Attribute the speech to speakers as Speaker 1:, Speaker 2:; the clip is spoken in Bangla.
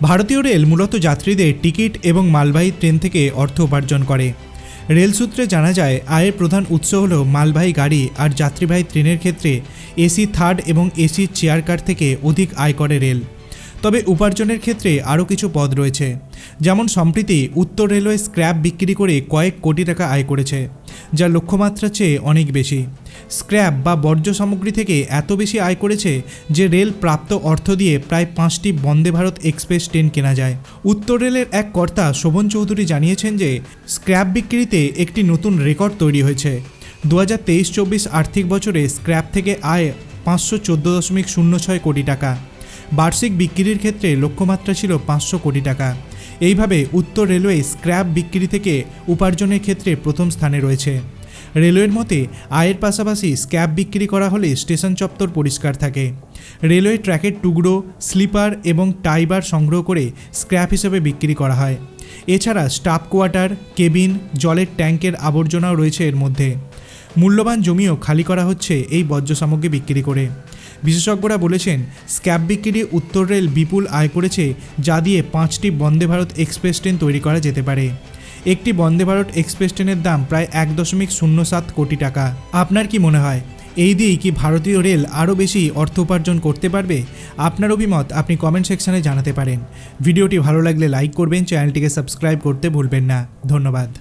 Speaker 1: ভারতীয় রেল মূলত যাত্রীদের টিকিট এবং মালবাহী ট্রেন থেকে অর্থ উপার্জন করে। রেল সূত্রে জানা যায়, আয়ের প্রধান উৎস হল মালবাহী গাড়ি আর যাত্রীবাহী ট্রেনের ক্ষেত্রে এসি, থার্ড এবং এসি চেয়ার কার থেকে অধিক আয় করে রেল। তবে উপার্জনের ক্ষেত্রে আরও কিছু পদ রয়েছে। যেমন সম্প্রতি উত্তর রেলওয়ে স্ক্র্যাপ বিক্রি করে কয়েক কোটি টাকা আয় করেছে যা লক্ষ্যমাত্রার চেয়ে অনেক বেশি। স্ক্র্যাপ বা বর্জ্য সামগ্রী থেকে এত বেশি আয় করেছে যে রেল প্রাপ্ত অর্থ দিয়ে প্রায় পাঁচটি বন্দে ভারত এক্সপ্রেস ট্রেন কেনা যায়। উত্তর রেলের এক কর্তা শোভন চৌধুরী জানিয়েছেন যে, স্ক্র্যাপ বিক্রিতে একটি নতুন রেকর্ড তৈরি হয়েছে। দু হাজার তেইশ চব্বিশ আর্থিক বছরে স্ক্র্যাপ থেকে আয় পাঁচশো চোদ্দ দশমিক শূন্য ছয় কোটি টাকা। বার্ষিক বিক্রির ক্ষেত্রে লক্ষ্যমাত্রা ছিল পাঁচশো কোটি টাকা। এইভাবে উত্তর রেলওয়ে স্ক্র্যাপ বিক্রি থেকে উপার্জনের ক্ষেত্রে প্রথম স্থানে রয়েছে। রেলওয়ের মতে, আয়ের পাশাপাশি স্ক্র্যাপ বিক্রি করা হলে স্টেশন চত্বর পরিষ্কার থাকে। রেলওয়ে ট্র্যাকের টুকরো, স্লিপার এবং টাইবার সংগ্রহ করে স্ক্র্যাপ হিসেবে বিক্রি করা হয়। এছাড়া স্টাফ কোয়ার্টার, কেবিন, জলের ট্যাঙ্কের আবর্জনাও রয়েছে এর মধ্যে। মূল্যবান জমিও খালি করা হচ্ছে এই বর্জ্য সামগ্রী বিক্রি করে। বিশেষজ্ঞরা বলেছেন, স্ক্যাব বিক্রি উত্তর রেল বিপুল আয় করেছে যা দিয়ে পাঁচটি বন্দে ভারত এক্সপ্রেস ট্রেন তৈরি করা যেতে পারে। একটি বন্দে ভারত এক্সপ্রেস ট্রেনের দাম প্রায় এক দশমিক শূন্য সাত কোটি টাকা। আপনার কি মনে হয়, এই দিয়েই কি ভারতীয় রেল আরও বেশি অর্থ উপার্জন করতে পারবে? আপনার অভিমত আপনি কমেন্ট সেকশনে জানাতে পারেন। ভিডিওটি ভালো লাগলে লাইক করবেন, চ্যানেলটিকে সাবস্ক্রাইব করতে ভুলবেন না। ধন্যবাদ।